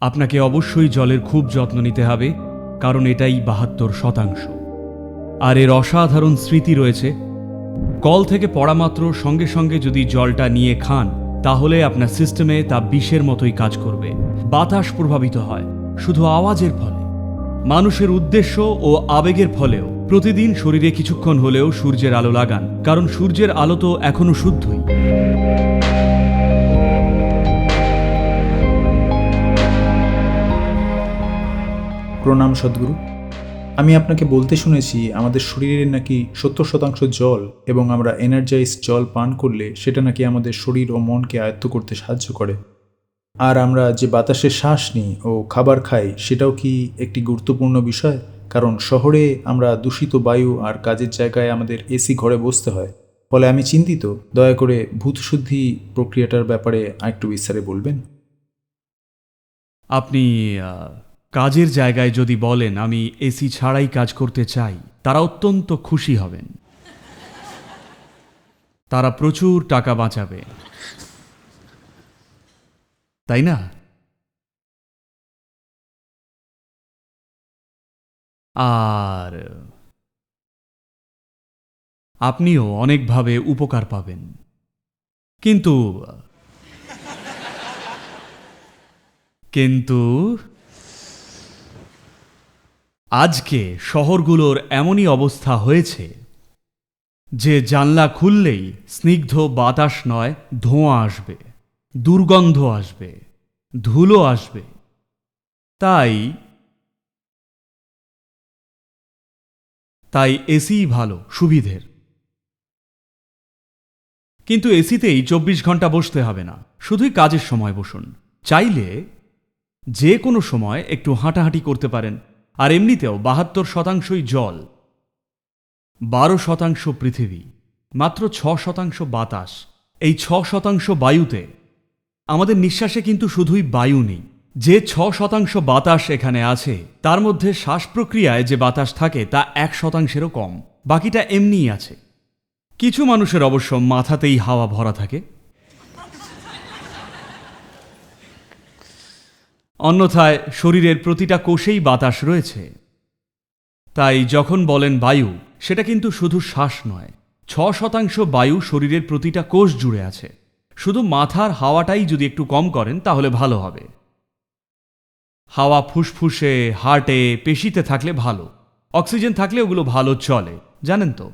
আপনাকে অবশ্যই জলের খুব যত্ন নিতে হবে, কারণ এটাই বাহাত্তর শতাংশ। আর এর অসাধারণ স্মৃতি রয়েছে। কল থেকে পড়া মাত্র সঙ্গে সঙ্গে যদি জলটা নিয়ে খান, তাহলে আপনার সিস্টেমে তা বিষের মতোই কাজ করবে। বাতাস প্রভাবিত হয়, শুধু আওয়াজের ফলে। মানুষের উদ্দেশ্য ও আবেগের ফলেও। প্রতিদিন শরীরে কিছুক্ষণ হলেও সূর্যের আলো লাগান, কারণ সূর্যের আলো তো এখনও শুদ্ধই। প্রণাম সদ্গুরু। আমি আপনাকে বলতে শুনেছি আমাদের শরীরের নাকি সত্তর শতাংশ জল এবং আমরা এনার্জাইজ জল পান করলে সেটা নাকি আমাদের শরীর ও মনকে আয়ত্ত করতে সাহায্য করে। আর আমরা যে বাতাসে শ্বাস নিই ও খাবার খাই, সেটাও কি একটি গুরুত্বপূর্ণ বিষয়? কারণ শহরে আমরা দূষিত বায়ু আর কাজের জায়গায় আমাদের এসি ঘরে বসতে হয়। ফলে আমি চিন্তিত, দয়া করে ভূতশুদ্ধি প্রক্রিয়াটার ব্যাপারে আরেকটু বিস্তারে বলবেন। আপনি কাজের জায়গায় যদি বলেন, আমি এসি ছাড়াই কাজ করতে চাই, তারা অত্যন্ত খুশি হবেন। তারা প্রচুর টাকা বাঁচাবে। তাই না? আর আপনিও অনেকভাবে উপকার পাবেন। কিন্তু কিন্তু আজকে শহরগুলোর এমনই অবস্থা হয়েছে যে জানলা খুললেই স্নিগ্ধ বাতাস নয়, ধোঁয়া আসবে, দুর্গন্ধ আসবে, ধুলো আসবে। তাই তাই এসিই ভালো, সুবিধের। কিন্তু এসিতেই চব্বিশ ঘণ্টা বসতে হবে না, শুধুই কাজের সময় বসুন। চাইলে যে কোনো সময় একটু হাঁটাহাঁটি করতে পারেন। আর এমনিতেও বাহাত্তর শতাংশই জল। বারো শতাংশ পৃথিবী, মাত্র ছ শতাংশ বাতাস। এই ছ শতাংশ বায়ুতে আমাদের নিঃশ্বাসে কিন্তু শুধুই বায়ু নেই। যে ছ শতাংশ বাতাস এখানে আছে, তার মধ্যে শ্বাস প্রক্রিয়ায় যে বাতাস থাকে, তা এক শতাংশেরও কম। বাকিটা এমনিই আছে। কিছু মানুষের অবশ্য মাথাতেই হাওয়া ভরা থাকে। অন্যথায় শরীরের প্রতিটা কোষেই বাতাস রয়েছে। তাই যখন বলেন বায়ু, সেটা কিন্তু শুধু শ্বাস নয়, ছ শতাংশ বায়ু শরীরের প্রতিটা কোষ জুড়ে আছে। শুধু মাথার হাওয়াটাই যদি একটু কম করেন, তাহলে ভালো হবে। হাওয়া ফুসফুসে, হার্টে, পেশিতে থাকলে ভালো। অক্সিজেন থাকলে ওগুলো ভালো চলে। জানেন তো?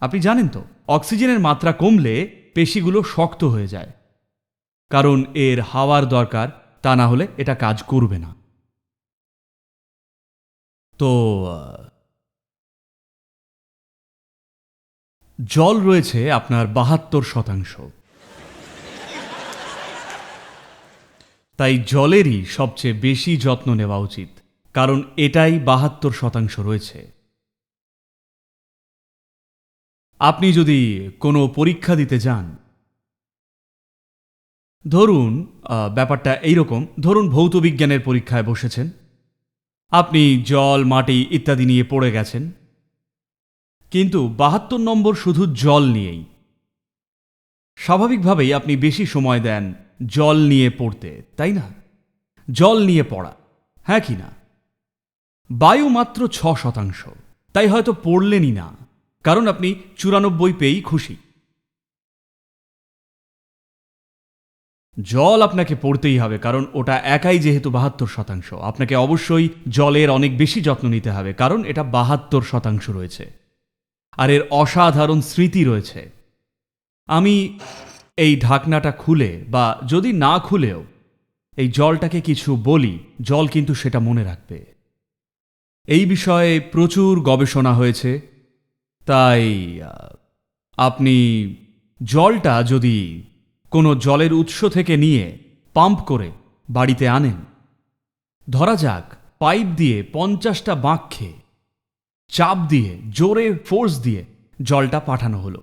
আপনি জানেন তো, অক্সিজেনের মাত্রা কমলে পেশিগুলো শক্ত হয়ে যায়। কারণ এর হাওয়ার দরকার তা না হলে এটা কাজ করবে না। তো জল রয়েছে আপনার বাহাত্তর শতাংশ। তাই জলেরই সবচেয়ে বেশি যত্ন নেওয়া উচিত, কারণ এটাই বাহাত্তর শতাংশ রয়েছে। আপনি যদি কোনো পরীক্ষা দিতে যান ধরুন ব্যাপারটা এইরকম। ধরুন ভৌত বিজ্ঞানের পরীক্ষায় বসেছেন। আপনি জল, মাটি ইত্যাদি নিয়ে পড়ে গেছেন। কিন্তু বাহাত্তর নম্বর শুধু জল নিয়েই। স্বাভাবিকভাবেই আপনি বেশি সময় দেন জল নিয়ে পড়তে, তাই না? জল নিয়ে পড়া হ্যাঁ কি না? বায়ু মাত্র ছ শতাংশ, তাই হয়তো পড়লেনই না। কারণ আপনি চুরানব্বই পেয়েই খুশি। জল আপনাকে পড়তেই হবে, কারণ ওটা একাই যেহেতু বাহাত্তর শতাংশ। আপনাকে অবশ্যই জলের অনেক বেশি যত্ন নিতে হবে, কারণ এটা বাহাত্তর শতাংশ রয়েছে। আর এর অসাধারণ স্মৃতি রয়েছে। আমি এই ঢাকনাটা খুলে বা যদি না খুলেও এই জলটাকে কিছু বলি, জল কিন্তু সেটা মনে রাখবে। এই বিষয়ে প্রচুর গবেষণা হয়েছে, তাই আপনি জলটা যদি কোনো জলের উৎস থেকে নিয়ে পাম্প করে বাড়িতে আনেন। ধরা যাক, পাইপ দিয়ে পঞ্চাশটা বাঁক খেয়ে, চাপ দিয়ে, জোরে ফোর্স দিয়ে জলটা পাঠানো হলো,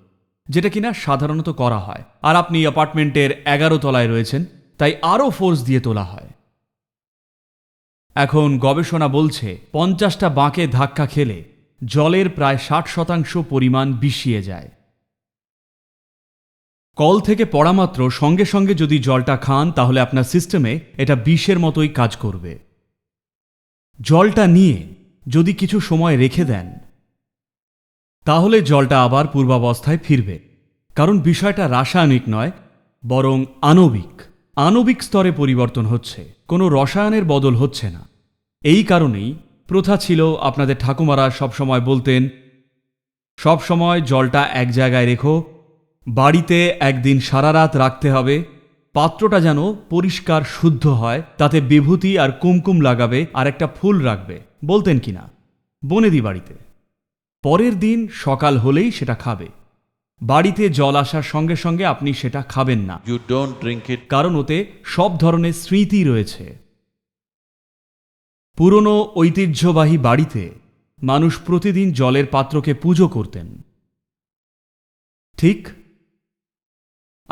যেটা কিনা সাধারণত করা হয়। আর আপনি অ্যাপার্টমেন্টের এগারো তলায় রয়েছেন, তাই আরও ফোর্স দিয়ে তোলা হয়। এখন গবেষণা বলছে, পঞ্চাশটা বাঁকে ধাক্কা খেলে জলের প্রায় ষাট শতাংশ পরিমাণ বিষিয়ে যায়। কল থেকে পড়া মাত্র সঙ্গে সঙ্গে যদি জলটা খান, তাহলে আপনার সিস্টেমে এটা বিষের মতোই কাজ করবে। জলটা নিয়ে যদি কিছু সময় রেখে দেন, তাহলে জলটা আবার পূর্বাবস্থায় ফিরবে। কারণ বিষয়টা রাসায়নিক নয়, বরং আণবিক। আণবিক স্তরে পরিবর্তন হচ্ছে, কোনো রসায়নের বদল হচ্ছে না। এই কারণেই প্রথা ছিল আপনাদের ঠাকুমারা সবসময় বলতেন সব সময় জলটা এক জায়গায় রেখো বাড়িতে একদিন সারা রাত রাখতে হবে পাত্রটা যেন পরিষ্কার শুদ্ধ হয় তাতে বিভূতি আর কুমকুম লাগাবে আর একটা ফুল রাখবে। বলতেন কি কিনা বনেদি বাড়িতে। পরের দিন সকাল হলেই সেটা খাবে। বাড়িতে জল আসার সঙ্গে সঙ্গে আপনি সেটা খাবেন না। You don't drink it. কারণ ওতে সব ধরনের স্মৃতি রয়েছে। পুরনো ঐতিহ্যবাহী বাড়িতে মানুষ প্রতিদিন জলের পাত্রকে পুজো করতেন। ঠিক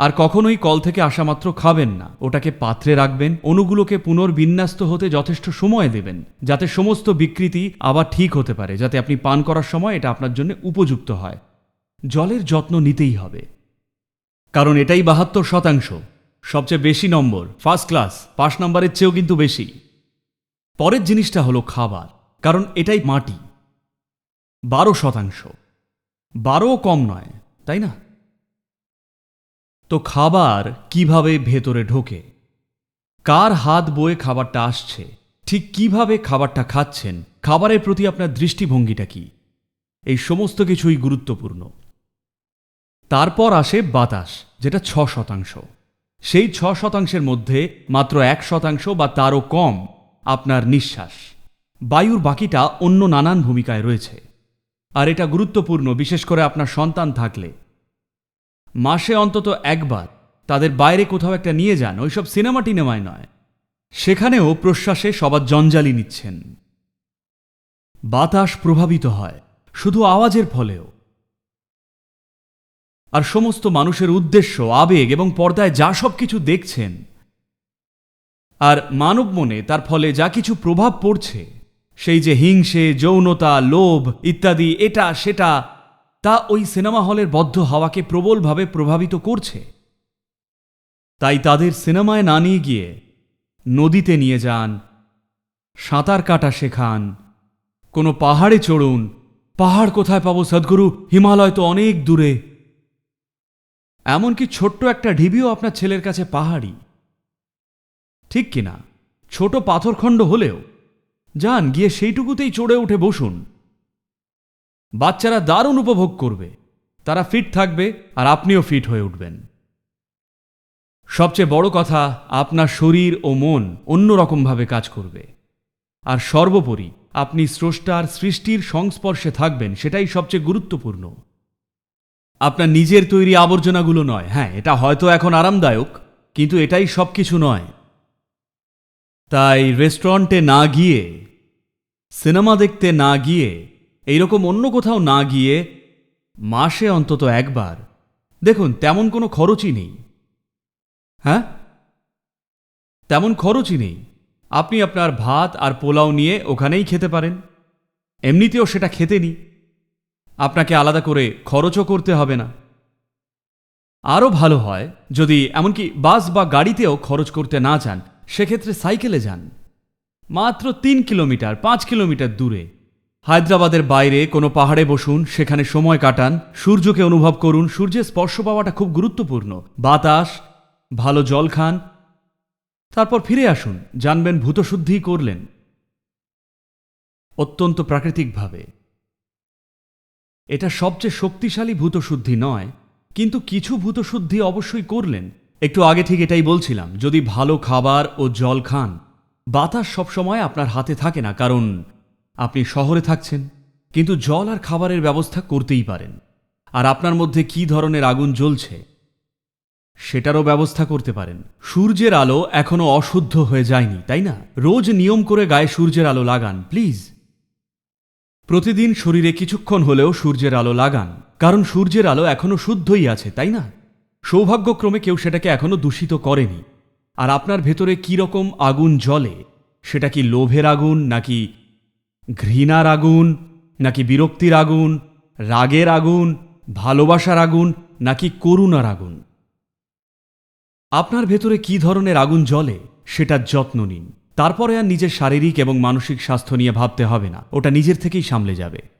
আর কখনোই কল থেকে আসা মাত্র খাবেন না। ওটাকে পাত্রে রাখবেন, অণুগুলোকে পুনর্বিন্যস্ত হতে যথেষ্ট সময় দেবেন, যাতে সমস্ত বিকৃতি আবার ঠিক হতে পারে, যাতে আপনি পান করার সময় এটা আপনার জন্য উপযুক্ত হয়। জলের যত্ন নিতেই হবে। কারণ এটাই বাহাত্তর শতাংশ, সবচেয়ে বেশি নম্বর, ফার্স্ট ক্লাস পাঁচ নম্বরের চেয়েও কিন্তু বেশি। পরের জিনিসটা হলো খাবার, কারণ এটাই মাটি। বারো শতাংশ। বারো কম নয়, তাই না? তো খাবার কীভাবে ভেতরে ঢোকে? কার হাত বয়ে খাবারটা আসছে? ঠিক কীভাবে খাবারটা খাচ্ছেন? খাবারের প্রতি আপনার দৃষ্টিভঙ্গিটা কি? এই সমস্ত কিছুই গুরুত্বপূর্ণ। তারপর আসে বাতাস, যেটা ছ শতাংশ। সেই ছ শতাংশের মধ্যে মাত্র এক শতাংশ বা তারও কম আপনার নিঃশ্বাস। বায়ুর বাকিটা অন্য নানান ভূমিকায় রয়েছে। আর এটা গুরুত্বপূর্ণ, বিশেষ করে আপনার সন্তান থাকলে। মাসে অন্তত একবার তাদের বাইরে কোথাও একটা নিয়ে যান, ওইসব সিনেমা টিনেমায় নয়। সেখানেও প্রশ্বাসে সবার জঞ্জালি নিচ্ছেন। বাতাস প্রভাবিত হয়, শুধু আওয়াজের ফলেও। আর সমস্ত মানুষের উদ্দেশ্য, আবেগ এবং পর্দায় যা সব কিছু দেখছেন, আর মানব মনে তার ফলে যা কিছু প্রভাব পড়ছে, সেই যে হিংসে, যৌনতা, লোভ ইত্যাদি, এটা, সেটা তা ওই সিনেমা হলের বদ্ধ হাওয়াকে প্রবলভাবে প্রভাবিত করছে। তাই তাদের সিনেমায় না নিয়ে গিয়ে নদীতে নিয়ে যান, সাঁতার কাটা শেখান, কোনো পাহাড়ে চড়ুন, পাহাড় কোথায় পাবো সদ্গুরু, হিমালয় তো অনেক দূরে। এমনকি ছোট্ট একটা ঢিবিও আপনার ছেলের কাছে পাহাড়ি। ঠিক কিনা? ছোট পাথরখণ্ড হলেও। যান, গিয়ে সেইটুকুতেই চড়ে উঠে বসুন। বাচ্চারা দারুণ উপভোগ করবে। তারা ফিট থাকবে আর আপনিও ফিট হয়ে উঠবেন। সবচেয়ে বড় কথা, আপনার শরীর ও মন অন্যরকমভাবে কাজ করবে। আর সর্বোপরি, আপনি স্রষ্টার সৃষ্টির সংস্পর্শে থাকবেন, সেটাই সবচেয়ে গুরুত্বপূর্ণ। আপনার নিজের তৈরি আবর্জনাগুলো নয়। হ্যাঁ এটা হয়তো এখন আরামদায়ক, কিন্তু এটাই সব কিছু নয়। তাই রেস্টুরেন্টে না গিয়ে, সিনেমা দেখতে না গিয়ে এইরকম অন্য কোথাও না গিয়ে মাসে অন্তত একবার। দেখুন, তেমন কোনো খরচই নেই। হ্যাঁ? তেমন খরচই নেই। আপনি আপনার ভাত আর পোলাও নিয়ে ওখানেই খেতে পারেন। এমনিতেও সেটা খেতে নি আপনাকে আলাদা করে খরচও করতে হবে না। আরও ভালো হয় যদি এমনকি বাস বা গাড়িতেও খরচ করতে না চান, সেক্ষেত্রে সাইকেলে যান। মাত্র তিন কিলোমিটার, পাঁচ কিলোমিটার দূরে। হায়দ্রাবাদের বাইরে কোনো পাহাড়ে বসুন, সেখানে সময় কাটান, সূর্যকে অনুভব করুন, সূর্যের স্পর্শ পাওয়াটা খুব গুরুত্বপূর্ণ। বাতাস, ভালো জল খান, তারপর ফিরে আসুন, জানবেন ভূতশুদ্ধিই করলেন। অত্যন্ত প্রাকৃতিকভাবে। এটা সবচেয়ে শক্তিশালী ভূতশুদ্ধি নয়, কিন্তু কিছু ভূতশুদ্ধি অবশ্যই করলেন। একটু আগে ঠিক এটাই বলছিলাম, যদি ভালো খাবার ও জল খান, বাতাস সবসময় আপনার হাতে থাকে না, কারণ আপনি শহরে থাকছেন, কিন্তু জল আর খাবারের ব্যবস্থা করতেই পারেন। আর আপনার মধ্যে কি ধরনের আগুন জ্বলছে, সেটারও ব্যবস্থা করতে পারেন। সূর্যের আলো এখনও অশুদ্ধ হয়ে যায়নি, তাই না? রোজ নিয়ম করে গায়ে সূর্যের আলো লাগান, প্লিজ। প্রতিদিন শরীরে কিছুক্ষণ হলেও সূর্যের আলো লাগান, কারণ সূর্যের আলো এখনও শুদ্ধই আছে, তাই না? সৌভাগ্যক্রমে কেউ সেটাকে এখনও দূষিত করেনি। আর আপনার ভেতরে কি রকম আগুন জ্বলে, সেটা কি লোভের আগুন, নাকি ঘৃণার আগুন, নাকি বিরক্তির আগুন, রাগের আগুন, ভালোবাসার আগুন, নাকি করুণার আগুন? আপনার ভেতরে কি ধরনের আগুন জ্বলে সেটার যত্ন নিন। তারপরে আর নিজের শারীরিক এবং মানসিক স্বাস্থ্য নিয়ে ভাবতে হবে না। ওটা নিজের থেকেই সামলে যাবে।